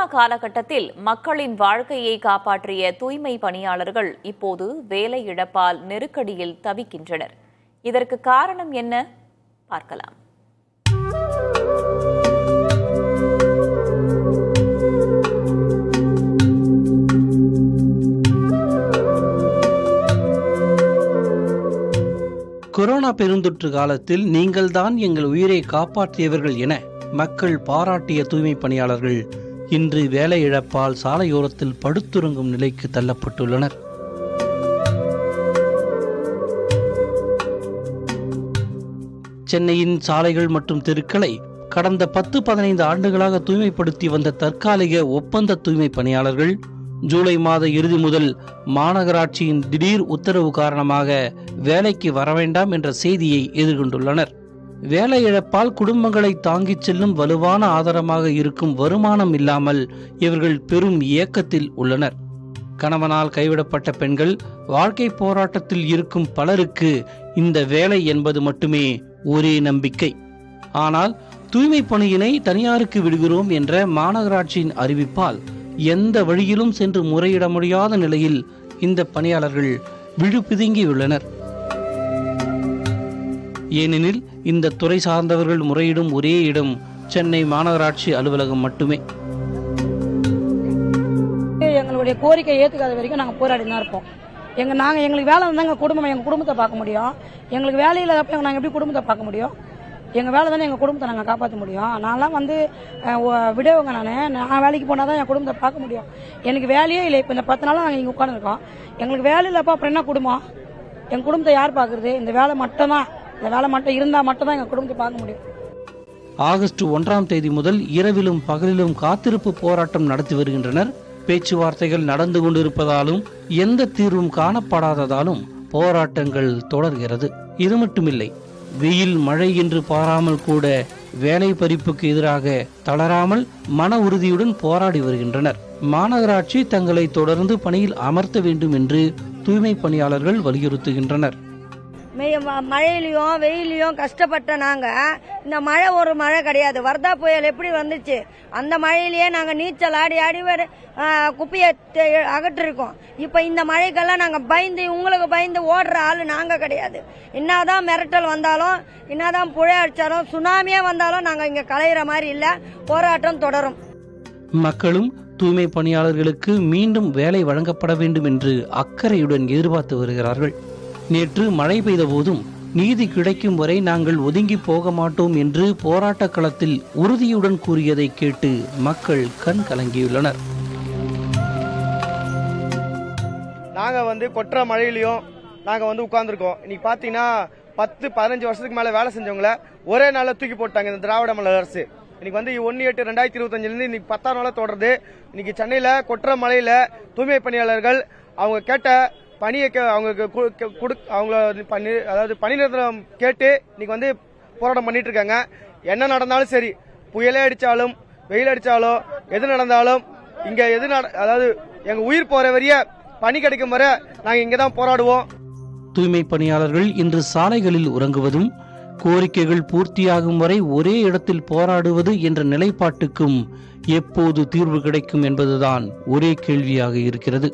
Corona காலகட்டத்தில் மக்களின் வாழ்க்கையை காப்பாற்றிய தூய்மை பணியாளர்கள் இப்போது வேலை இழப்பால் நெருக்கடியில் தவிக்கின்றனர். இதற்கு காரணம் என்ன? பார்க்கலாம். கொரோனா பெருந்தொற்று காலத்தில் நீங்கள்தான் எங்கள் உயிரை காப்பாற்றியவர்கள் என மக்கள் பாராட்டிய தூய்மை பணியாளர்கள் இன்று வேலை இழப்பால் சாலையோரத்தில் படுத்துறங்கும் நிலைக்கு தள்ளப்பட்டுள்ளனர். சென்னையின் சாலைகள் மற்றும் தெருக்களை கடந்த பத்து பதினைந்து ஆண்டுகளாக தூய்மைப்படுத்தி வந்த தற்காலிக ஒப்பந்த தூய்மை பணியாளர்கள் ஜூலை மாத இறுதி முதல் மாநகராட்சியின் திடீர் உத்தரவு காரணமாக வேலைக்கு வர வேண்டாம் என்ற செய்தியை எதிர்கொண்டுள்ளனர். வேலை இழப்பால் குடும்பங்களை தாங்கிச் செல்லும் வலுவான ஆதாரமாக இருக்கும் வருமானம் இல்லாமல் இவர்கள் பெரும் இயக்கத்தில் உள்ளனர். கணவனால் கைவிடப்பட்ட பெண்கள் வாழ்க்கை போராட்டத்தில் இருக்கும் பலருக்கு இந்த வேலை என்பது மட்டுமே ஒரே நம்பிக்கை. ஆனால் தூய்மை பணியினை தனியாருக்கு விடுகிறோம் என்ற மாநகராட்சியின் அறிவிப்பால் எந்த வழியிலும் சென்று முறையிட முடியாத நிலையில் இந்த பணியாளர்கள் விழுபிதுங்கியுள்ளனர் ஏனெனில் இந்த துறை சார்ந்தவர்கள் முறையிடும் ஒரே இடம் சென்னை மாநகராட்சி அலுவலகம் மட்டுமே. எங்களுடைய கோரிக்கை ஏத்துக்காத வரைக்கும் நாங்க போராடி தான் இருப்போம். எங்க நாங்க எங்களுக்கு வேலை இருந்தா எங்க குடும்பம் எங்க குடும்பத்தை பார்க்க முடியும். எங்களுக்கு வேலை இல்லாதப்ப நாங்க எப்படி குடும்பத்தை பார்க்க முடியும்? எங்க வேலை தானே எங்க குடும்பத்தை நாங்க காப்பாற்ற முடியும்? நான்லாம் வந்து விடவங்க நானு. நான் வேலைக்கு போனால் தான் என் குடும்பத்தை பார்க்க முடியும். எனக்கு வேலையே இல்லை. இப்போ இந்த பத்து நாளா நாங்க இங்க உட்காந்துருக்கோம் எங்களுக்கு வேலை இல்லப்பா அப்புறம் என்ன குடும்பம்? எங்கள் குடும்பத்தை யார் பாக்குறது இந்த வேலை மட்டும்தான். இந்த வேலை மட்டும் இருந்தா மட்டும் தான் எங்க குடும்பத்தை பார்க்க முடியும். ஆகஸ்ட் ஒன்றாம் தேதி முதல் இரவிலும் பகலிலும் காத்திருப்பு போராட்டம் நடத்தி வருகின்றனர். பேச்சுவார்த்தைகள் நடந்து கொண்டிருப்பதாலும் எந்த தீர்வும் காணப்படாததாலும் போராட்டங்கள் தொடர்கிறது. இது மட்டுமில்லை வெயில் மழை என்று பாராமல் கூட வேலை பறிப்புக்கு எதிராக தளராமல் மன உறுதியுடன் போராடி வருகின்றனர். மாநகராட்சி தங்களை தொடர்ந்து பணியில் அமர்த்த வேண்டும் என்று தூய்மை பணியாளர்கள் வலியுறுத்துகின்றனர். மழையிலையும் வெயிலையும் கஷ்டப்பட்ட நாங்க இந்த மழை ஒரு மழை கிடையாது. வர்தா புயல் எப்படி வந்துச்சு? அந்த மழையிலேயே நாங்க நீச்சல் ஆடி ஆடி வர குப்பையை அகற்றிருக்கோம். இப்ப இந்த மழைக்கெல்லாம் நாங்க பயந்து உங்களுக்கு பயந்து ஓடுற ஆளு நாங்க கிடையாது. என்னதான் மிரட்டல் வந்தாலும் என்னதான் புழை அடிச்சாலும் சுனாமியே வந்தாலும் நாங்க இங்க களையிற மாதிரி இல்ல. போராட்டம் தொடரும். மக்களும் தூய்மை பணியாளர்களுக்கு மீண்டும் வேலை வழங்கப்பட வேண்டும் என்று அக்கறையுடன் எதிர்பார்த்து வருகிறார்கள். நேற்று மழை பெய்த போதும் நீதி கிடைக்கும் வரை நாங்கள் ஒதுங்கி போக மாட்டோம் என்று போராட்ட களத்தில் உறுதியுடன் கூறியதை கேட்டு மக்கள் கண் கலங்கியுள்ளனர். நாங்கள் வந்து கொற்ற மழையிலையும் நாங்கள் வந்து உட்காந்துருக்கோம் இன்னைக்கு பார்த்தீங்கன்னா பத்து பதினஞ்சு வருஷத்துக்கு மேலே வேலை செஞ்சவங்கள ஒரே நாளில் தூக்கி போட்டாங்க இந்த திராவிட மலை அரசு. இன்னைக்கு வந்து ஒன்று எட்டு ரெண்டாயிரத்தி இருபத்தஞ்சிலேருந்து இன்னைக்கு பத்தாம் நாளாக தொடருது. இன்னைக்கு சென்னையில் கொற்ற மலையில் தூய்மை பணியாளர்கள் அவங்க கேட்ட பணியை அவங்களுக்கு கொடு அவங்கள பணி அதாவது பணி நிறுத்தம் கேட்டு இன்னைக்கு வந்து போராட்டம் பண்ணிட்டு இருக்காங்க என்ன நடந்தாலும் சரி புயலே அடித்தாலும் வெயில் அடித்தாலும் எது நடந்தாலும் இங்கே எது நட- அதாவது எங்கள் உயிர் போகிற வரைய பணி கிடைக்கும் வரை நாங்கள் இங்கே தான் போராடுவோம். தூய்மை பணியாளர்கள் இன்று சாலைகளில் உறங்குவதும் கோரிக்கைகள் பூர்த்தியாகும் வரை ஒரே இடத்தில் போராடுவது என்ற நிலைப்பாட்டுக்கும் எப்போது தீர்வு கிடைக்கும் என்பதுதான் ஒரே கேள்வியாக இருக்கிறது.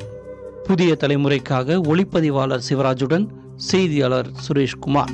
புதிய தலைமுறைக்காக ஒளிப்பதிவாளர் சிவராஜுடன் செய்தியாளர் சுரேஷ்குமார்.